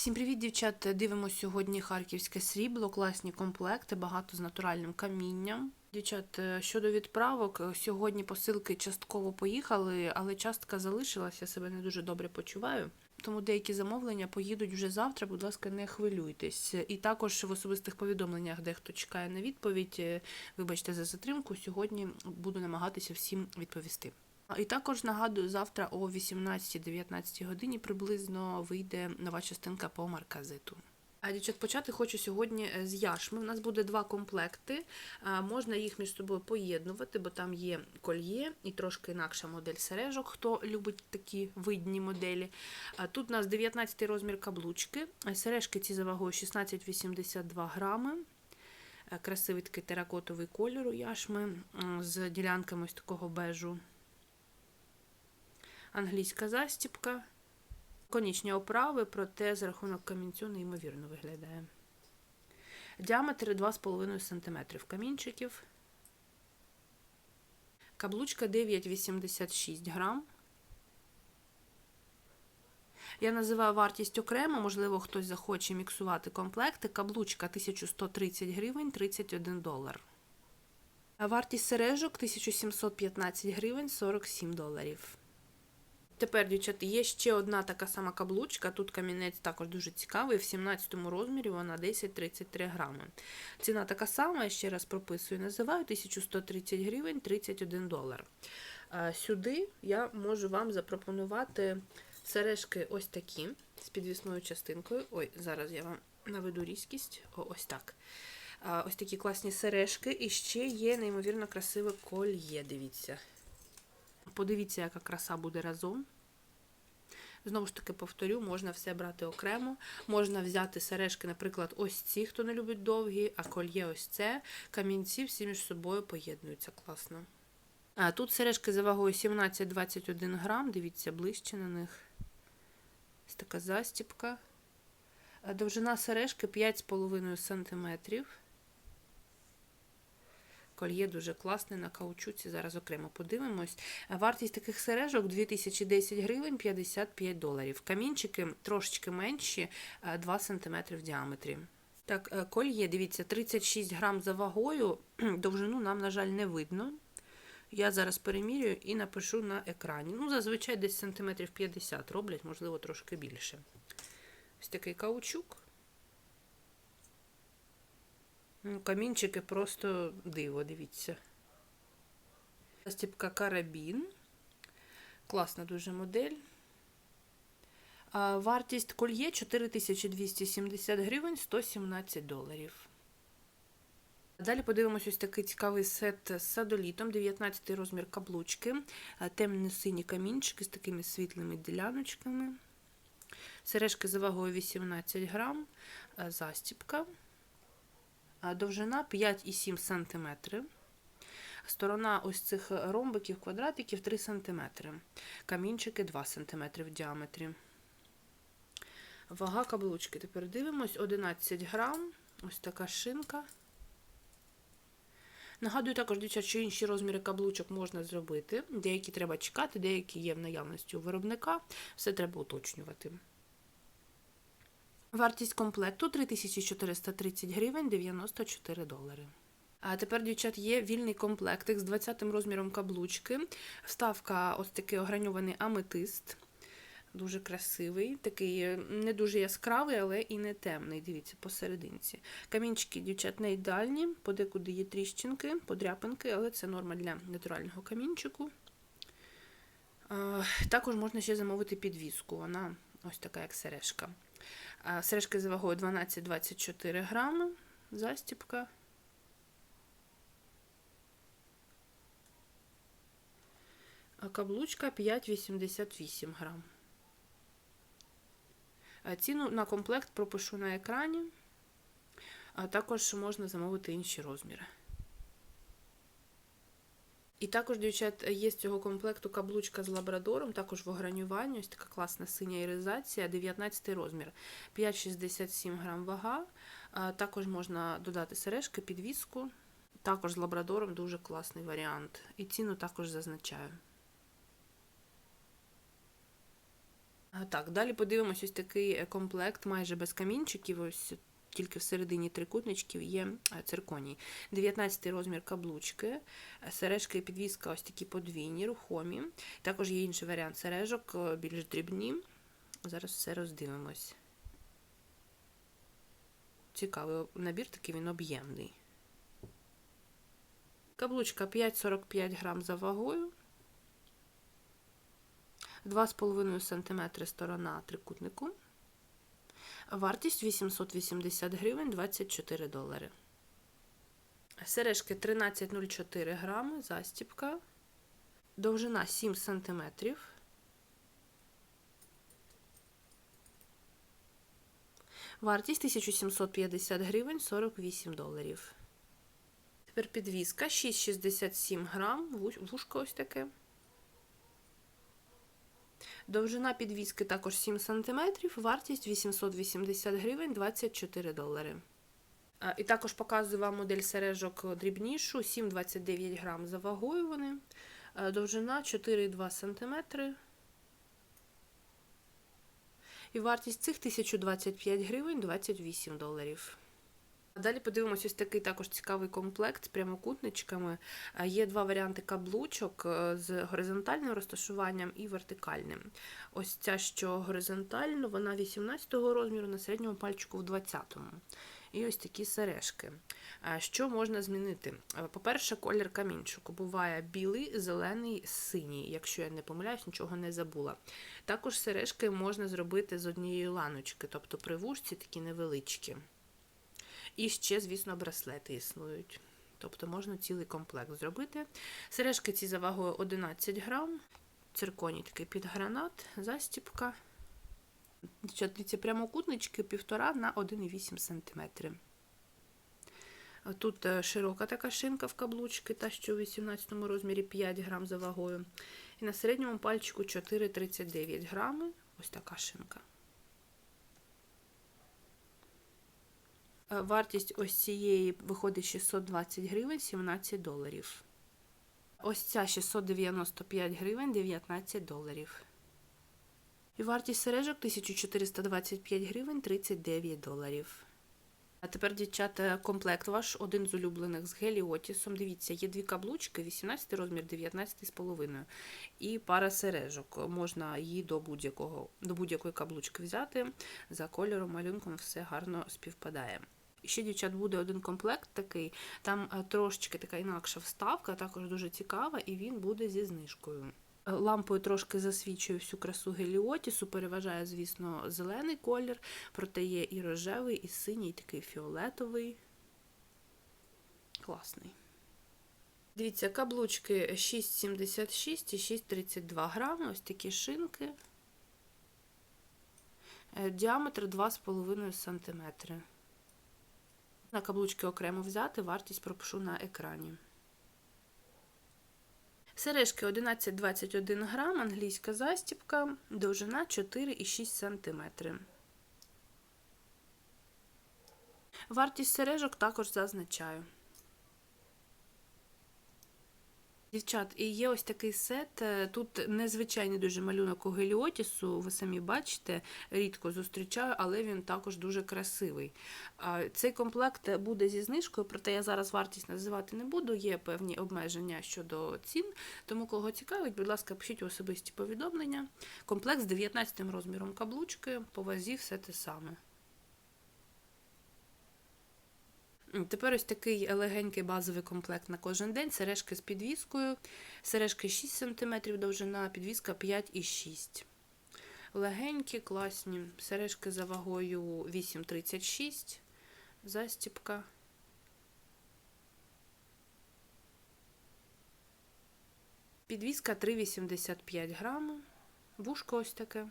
Всім привіт, дівчат! Дивимося сьогодні харківське срібло, класні комплекти, багато з натуральним камінням. Дівчат, е, щодо відправок, е, сьогодні посилки частково поїхали, але частка залишилася, себе не дуже добре почуваю. Тому деякі замовлення поїдуть вже завтра, будь ласка, не хвилюйтесь. І також в особистих повідомленнях дехто чекає на відповідь. е, Вибачте за затримку. Сьогодні буду намагатися всім відповісти. І також нагадую, завтра о 18-19 годині приблизно вийде нова частинка по марказиту. А дівчат, почати хочу сьогодні е, з яшми. У нас буде два комплекти. Можна їх між собою поєднувати, бо там є кольє і трошки інакша модель сережок, хто любить такі видні моделі. Тут у нас 19 розмір каблучки. Е, Сережки ці за вагою 16,82 грами. Е, Красивий такий теракотовий кольор у яшми з ділянками ось такого бежу англійська застіпка, конічні оправи, проте за рахунок камінцю неймовірно виглядає. Діаметр 2,5 см камінчиків. Каблучка 9,86 грам. Я називаю вартість окремо, можливо, хтось захоче міксувати комплекти. Каблучка 1130 гривень 31 долар. А вартість сережок 1715 гривень 47 доларів. Тепер, дівчата, є ще одна така сама каблучка. Тут камінець також дуже цікавий. В 17 розмірі вона 10-33 грами. Ціна така сама, я ще раз прописую, називаю 1130 гривень 31 долар. Сюди я можу вам запропонувати сережки ось такі з підвісною частинкою. Ой, зараз я вам наведу різкість. О, ось так. Ось такі класні сережки. І ще є неймовірно красиве кольє, дивіться. Подивіться, яка краса буде разом. Знову ж таки, повторю, можна все брати окремо. Можна взяти сережки, наприклад, ось ці, хто не любить довгі, а кольє ось це. Камінці всі між собою поєднуються класно. А тут сережки за вагою 17-21 грам, дивіться ближче на них. Ось така застіпка. Довжина сережки 5,5 см. Кольє дуже класне на каучуці. Зараз окремо подивимось. Вартість таких сережок 2010 гривень 55 доларів. Камінчики трошечки менші, 2 см в діаметрі. Так, е, кольє, дивіться, 36 грам за вагою. Довжину нам, на жаль, не видно. Я зараз перемірюю і напишу на екрані. Ну, зазвичай десь сантиметрів 50 роблять, можливо, трошки більше. Ось такий каучук. Ну, камінчики просто диво, дивіться. Застіпка карабін. Класна дуже модель. Вартість кольє 4270 гривень 117 доларів. Далі подивимось ось такий цікавий сет з садолітом, 19 розмір каблучки, темно-сині камінчики з такими світлими діляночками. Сережки за вагою 18 грам, застіпка. Довжина 5,7 см. Сторона ось цих ромбиків, квадратиків 3 см. Камінчики 2 см в діаметрі. Вага каблучки. Тепер дивимось 11 грам. Ось така шинка. Нагадую також, дівчат, що інші розміри каблучок можна зробити. Деякі треба чекати, деякі є в наявності у виробника. Все треба уточнювати. Вартість комплекту 3430 гривень 94 долари. А тепер, дівчат, є вільний комплектик з 20 розміром каблучки. Вставка ось такий ограньований аметист. Дуже красивий, такий е, не дуже яскравий, але і не темний. Дивіться, посерединці. Камінчики, дівчат, не ідеальні, подекуди є тріщинки, подряпинки, але це норма для натурального камінчику. Також можна ще замовити підвіску. Вона ось така, як сережка. Сережки за вагою 12-24 грами, застіпка. А каблучка 5,88 грам. Ціну на комплект пропишу на екрані, а також можна замовити інші розміри. І також, дівчат, є з цього комплекту каблучка з лабрадором, також в огранюванні, ось така класна синя іризація, 19 розмір, 5,67 грам вага. Також можна додати сережки, підвіску. Також з лабрадором дуже класний варіант. І ціну також зазначаю. Так, далі подивимось ось такий е, комплект майже без камінчиків. Ось тільки всередині трикутничків є е, цирконій. 19 розмір каблучки, е, сережки і підвіска ось такі подвійні, рухомі. Також є інший варіант сережок, е, більш дрібні. Зараз все роздивимось. Цікавий набір, такий він об'ємний. Каблучка 5,45 грам за вагою. 2,5 см сторона трикутнику. Вартість 880 гривень 24 долари. Сережки 13,04 грами, застіпка. Довжина 7 см. Вартість 1750 гривень 48 доларів. Тепер підвіска 6,67 грам, вушко ось таке. Довжина підвіски також 7 см, вартість 880 гривень 24 долари. І також показую вам модель сережок дрібнішу, 7,29 грам за вагою вони. Довжина 4,2 см. І вартість цих 1025 гривень 28 доларів. Далі подивимося ось такий також цікавий комплект з прямокутничками. Е, Є два варіанти каблучок е, з горизонтальним розташуванням і вертикальним. Ось ця, що горизонтально, вона 18-го розміру, на середньому пальчику в 20-му. І ось такі сережки. Е, Що можна змінити? По-перше, колір камінчику буває білий, зелений, синій. Якщо я не помиляюсь, нічого не забула. Також сережки можна зробити з однієї ланочки, тобто при вушці такі невеличкі. І ще, звісно, браслети існують. Тобто можна цілий комплект зробити. Сережки ці за вагою 11 грам. Цирконій такий під гранат, застіпка. Ці прямокутнички 1,5 на 1,8 см. Тут е, широка така шинка в каблучки, та що у 18 розмірі 5 грам за вагою. І на середньому пальчику 4,39 грами. Ось така шинка. Вартість ось цієї виходить 620 гривень 17 доларів. Ось ця 695 гривень 19 доларів. І вартість сережок 1425 гривень 39 доларів. А тепер, дівчата, комплект ваш, один з улюблених з геліотісом. Дивіться, є дві каблучки, 18 розмір, 19,5. І пара сережок. Можна її до будь-якого до будь-якої каблучки взяти. За кольором, малюнком все гарно співпадає. Ще, дівчат, буде один комплект такий, там е, трошечки така інакша вставка, також дуже цікава, і він буде зі знижкою. Е, Лампою трошки засвічує всю красу геліотісу, переважає, звісно, зелений колір, проте є і рожевий, і синій, і такий фіолетовий. Класний. Дивіться, каблучки 6,76 і 6,32 грами, ось такі шинки. Е, Діаметр 2,5 см. На каблучки окремо взяти, вартість пропишу на екрані. Сережки 11,21 грам, англійська застіпка, довжина 4,6 см. Вартість сережок також зазначаю. Дівчат, і є ось такий сет. е, Тут незвичайний дуже малюнок у геліотісу, ви самі бачите, рідко зустрічаю, але він також дуже красивий. Цей комплект буде зі знижкою, проте я зараз вартість називати не буду. Є певні обмеження щодо цін. Тому, кого цікавить, будь ласка, пишіть особисті повідомлення. Комплект з 19 розміром каблучки, по вазі все те саме. Тепер ось такий легенький базовий комплект на кожен день. Сережки з підвіскою. Сережки 6 см довжина, підвіска 5,6 Легенькі, класні. Сережки за вагою 8,36. Застіпка. Підвіска 3,85 грами. Вушко ось таке.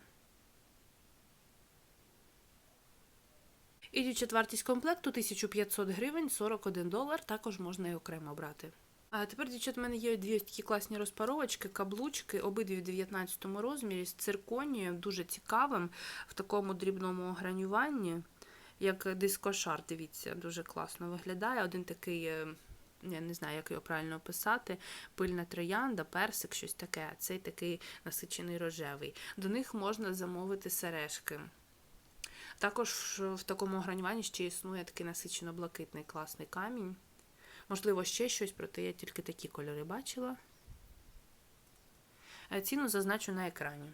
І дівчат вартість комплекту 1500 гривень, 41 долар, також можна і окремо брати. А тепер, дівчат, в мене є дві такі класні розпаровочки, каблучки, обидві в 19 розмірі з цирконією, дуже цікавим, в такому дрібному гранюванні, як дискошар, дивіться, дуже класно виглядає. Один такий е, я не знаю, як його правильно описати, пильна троянда, персик, щось таке. Цей такий насичений рожевий. До них можна замовити сережки. Також в такому гранюванні ще існує такий насичено-блакитний класний камінь. Можливо, ще щось, проте я тільки такі кольори бачила. Е, Ціну зазначу на екрані.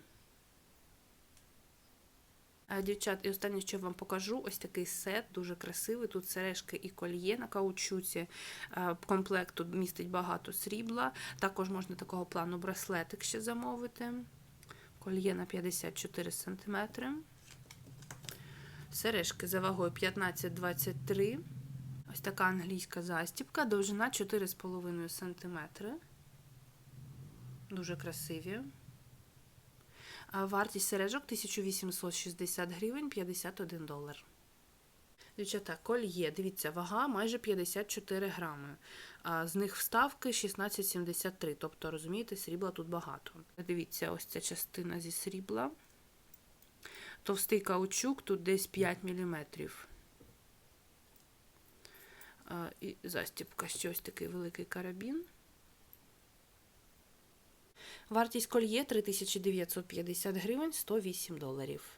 Е, Дівчат, і останнє, що вам покажу, ось такий сет, дуже красивий. Тут сережки і кольє на каучуці. Е, Комплект тут містить багато срібла. Також можна такого плану браслетик ще замовити. Кольє на 54 см. Сережки за вагою 15-23. Ось така англійська застібка, довжина 4,5 см. Дуже красиві. Вартість сережок 1860 гривень 51 долар. Дівчата, кольє, дивіться, вага майже 54 грами. З них вставки 16,73. Тобто, розумієте, срібла тут багато. Дивіться, ось ця частина зі срібла. Товстий каучук, тут десь 5 мм. І застібка, щось такий великий карабін. Вартість кольє 3950 гривень 108 доларів.